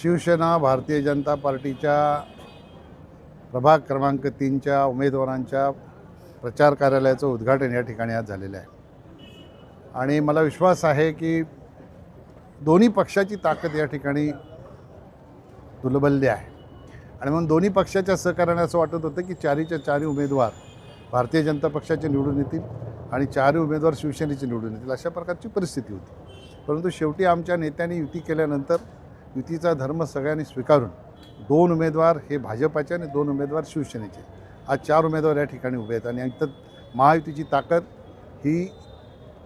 शिवसेना भारतीय जनता पार्टीच्या प्रभाग क्रमांक तीनच्या उमेदवारांच्या प्रचार कार्यालयाचं उद्घाटन या ठिकाणी आज झालेलं आहे. आणि मला विश्वास आहे की दोन्ही पक्षाची ताकद या ठिकाणी दुलबलली आहे. आणि म्हणून दोन्ही पक्षाच्या सहकार्याने असं वाटत होतं की चारीच्या चारी उमेदवार भारतीय जनता पक्षाचे निवडून येतील आणि चारही उमेदवार शिवसेनेचे निवडून येतील अशा प्रकारची परिस्थिती होती. परंतु शेवटी आमच्या नेत्यांनी युती केल्यानंतर युतीचा धर्म सगळ्यांनी स्वीकारून दोन उमेदवार हे भाजपाचे आणि दोन उमेदवार शिवसेनेचे. आज चार उमेदवार या ठिकाणी उभे आहेत आणि याच्यात महायुतीची ताकद ही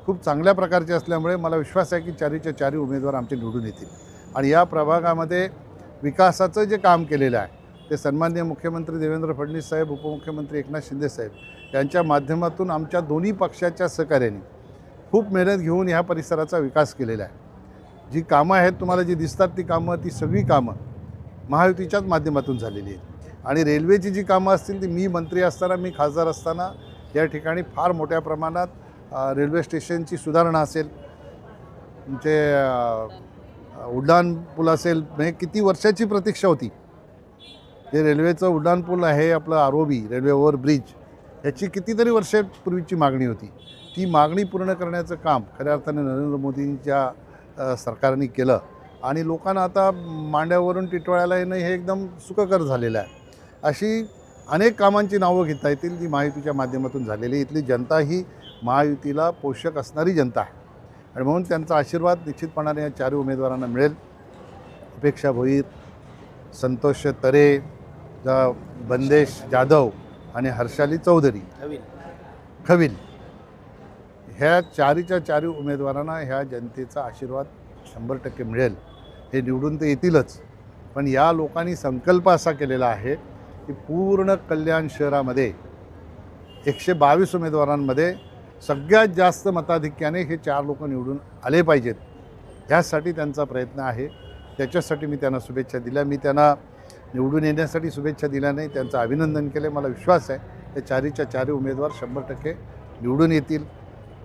खूप चांगल्या प्रकारची असल्यामुळे मला विश्वास आहे की चारीच्या चारी उमेदवार आमचे निवडून येतील. आणि या प्रभागामध्ये विकासाचं जे काम केलेलं आहे ते सन्माननीय मुख्यमंत्री देवेंद्र फडणवीस साहेब उपमुख्यमंत्री एकनाथ शिंदे साहेब यांच्या माध्यमातून आमच्या दोन्ही पक्षाच्या सहकार्याने खूप मेहनत घेऊन ह्या परिसराचा विकास केलेला आहे. जी कामं आहेत तुम्हाला जी दिसतात ती कामं ती सगळी कामं महायुतीच्याच माध्यमातून झालेली आहेत. आणि रेल्वेची जी कामं असतील ती मी मंत्री असताना मी खासदार असताना या ठिकाणी फार मोठ्या प्रमाणात रेल्वे स्टेशनची सुधारणा असेल तुमचे उड्डाणपूल उड्डाण पूल असेल म्हणजे किती वर्षाची प्रतीक्षा होती. जे रेल्वेचं उड्डाण पूल आहे आपलं R O B railway over bridge याची कितीतरी वर्षापूर्वीची मागणी होती. ती मागणी पूर्ण करण्याचं काम खऱ्या अर्थाने नरेंद्र मोदींच्या सरकारने केलं. आणि लोकांना आता मांड्यावरून टिटवाळ्याला येणं हे एकदम सुखकर झालेलं आहे. अशी अनेक कामांची नावं घेता येतील जी महायुतीच्या माध्यमातून झालेली इथली जनता ही महायुतीला पोषक असणारी जनता आहे. आणि म्हणून त्यांचा आशीर्वाद निश्चितपणाने या चारही उमेदवारांना मिळेल. उपेक्षा भोईर संतोष तरे ज- बंदेश जाधव आणि हर्षाली चौधरी. खविल. ह्या चारीच्या चारी उमेदवारांना ह्या जनतेचा आशीर्वाद शंभर टक्के मिळेल हे निवडून तर येतीलच. पण या लोकांनी संकल्प असा केलेला आहे की पूर्ण कल्याण शहरामध्ये एकशे बावीस उमेदवारांमध्ये सगळ्यात जास्त मताधिक्याने हे चार लोक निवडून आले पाहिजेत. ह्यासाठी त्यांचा प्रयत्न आहे. त्याच्यासाठी मी त्यांना शुभेच्छा दिल्या. मी त्यांना निवडून येण्यासाठी शुभेच्छा दिल्या नाही. त्यांचं अभिनंदन केले मला विश्वास आहे. त्या चारीच्या चारी उमेदवार शंभर टक्के निवडून येतील.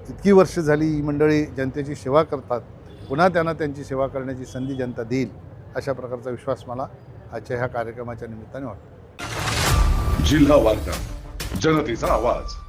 इतकी वर्ष झाली ही मंडळी जनतेची सेवा करतात पुन्हा त्यांना त्यांची सेवा करण्याची संधी जनता देईल अशा प्रकारचा विश्वास मला आजच्या ह्या कार्यक्रमाच्या निमित्ताने वाटतो. जिल्हा वार्ता जनतेचा आवाज.